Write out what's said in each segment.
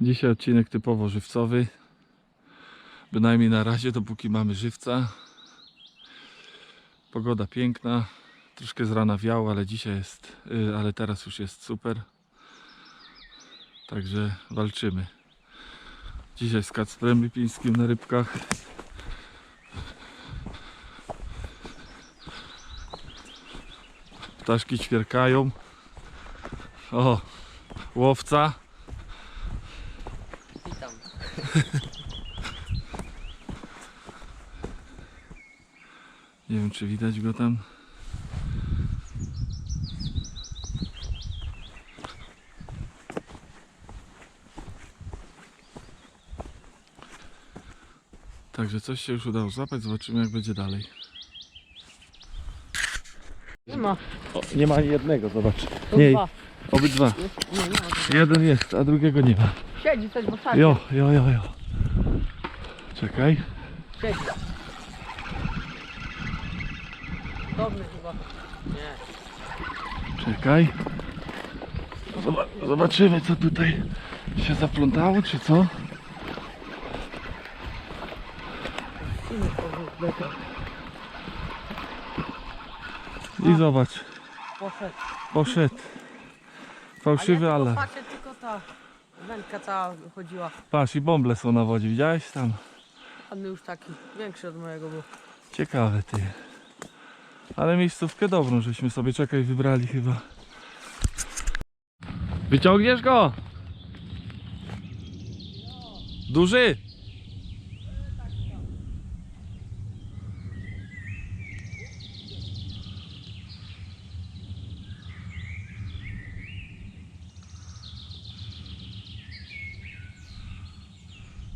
Dzisiaj odcinek typowo żywcowy. Bynajmniej na razie, dopóki mamy żywca. Pogoda piękna. Troszkę z rana wiało, ale dzisiaj jest, y, ale teraz już jest super. Także walczymy. Dzisiaj z Kacprem Lipińskim na rybkach. Ptaszki ćwierkają. O, łowca. Nie wiem, czy widać go tam. Także coś się już udało złapać, zobaczymy jak będzie dalej. Nie ma. O, nie ma ani jednego, zobacz. To Nie, dwa. obydwa. Jest, nie, nie ma. Jeden jest, a drugiego nie ma. Siedzi coś w osadzie. Jo, jo, jo, jo. Czekaj. Siedzi. Dobry chyba. Nie. Czekaj. Zoba- Zobaczymy co tutaj się zaplątało, czy co? I zobacz, Poszedł. poszedł. Fałszywy A ja tylko alarm. patrzę, tylko ta wędka cała chodziła. Patrz, i bąble są na wodzie, widziałeś tam? On już taki większy od mojego był. Ciekawe ty. Ale miejscówkę dobrą, żeśmy sobie czekaj wybrali chyba. Wyciągniesz go? Duży?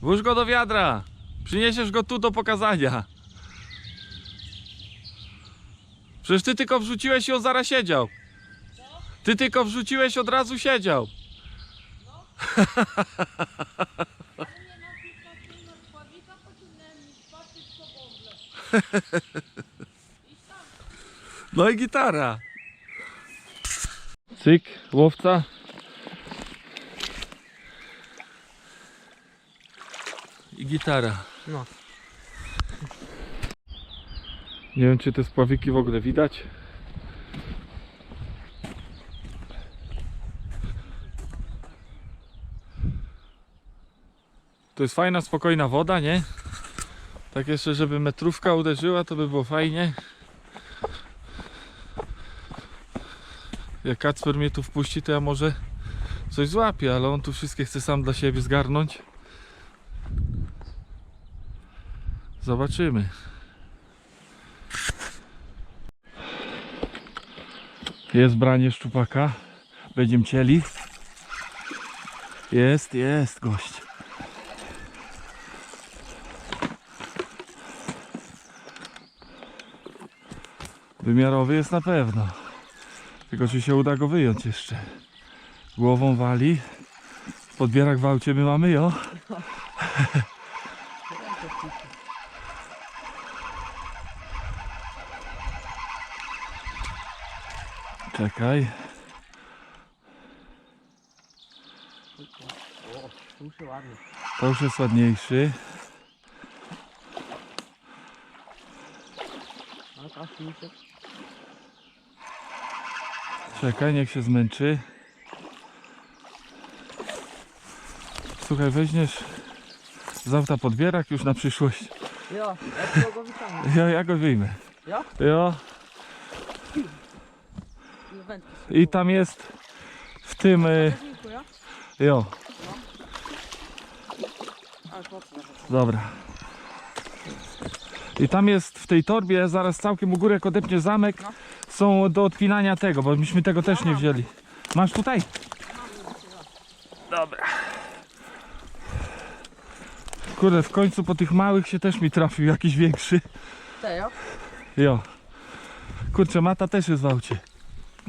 Włóż go do wiadra. Przyniesiesz go tu do pokazania. Przecież ty tylko wrzuciłeś i on zaraz siedział. Ty tylko wrzuciłeś od razu siedział. No i gitara. Cyk, łowca. I gitara. No. Nie wiem, czy te spławiki w ogóle widać. To jest fajna, spokojna woda, nie? Tak jeszcze, żeby metrówka uderzyła, to by było fajnie. Jak Kacper mnie tu wpuści, to ja może coś złapię, ale on tu wszystkie chce sam dla siebie zgarnąć. Zobaczymy. Jest branie szczupaka. Będziemy cieli. Jest, jest gość. Wymiarowy jest na pewno. Tylko czy się uda go wyjąć jeszcze. Głową wali. Podbierak w aucie my mamy, jo. Czekaj. To już jest ładniejszy. Czekaj, niech się zmęczy. Słuchaj, weźmiesz z auta podbierak już na przyszłość. Jo, ja go ja wyjmę. Ja? Jo. I tam jest w tym. y? Jo, dobra. I tam jest w tej torbie, zaraz całkiem u góry, jak odepniesz zamek, są do odpinania tego, bo myśmy tego też nie wzięli. Masz tutaj? Dobra. Kurde, w końcu po tych małych się też mi trafił jakiś większy. Te, ja? Jo. Kurczę, mata też jest w aucie.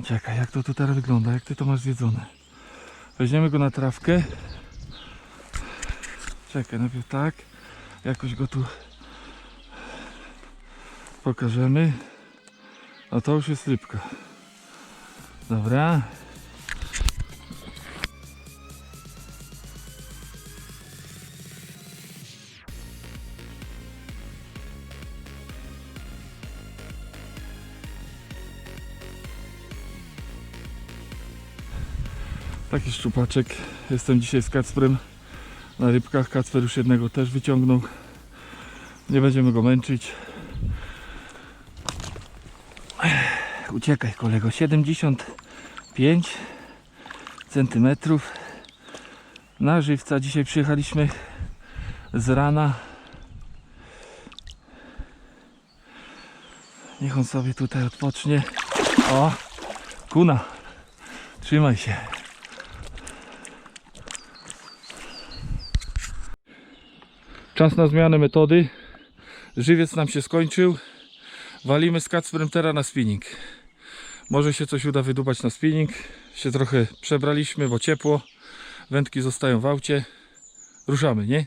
Czekaj, jak to tu teraz wygląda? Jak ty to masz zjedzone? Weźmiemy go na trawkę. Czekaj, najpierw tak. Jakoś go tu pokażemy. A to już jest rybka. Dobra. Taki szczupaczek. Jestem dzisiaj z Kacprem na rybkach. Kacper już jednego też wyciągnął. Nie będziemy go męczyć. Uciekaj kolego. 75 centymetrów na żywca. Dzisiaj przyjechaliśmy z rana. Niech on sobie tutaj odpocznie. O, kuna. Trzymaj się. Czas na zmianę metody. Żywiec nam się skończył. Walimy z Kacprem teraz na spinning. Może się coś uda wydubać na spinning. Się trochę przebraliśmy, bo ciepło. Wędki zostają w aucie. Ruszamy, nie?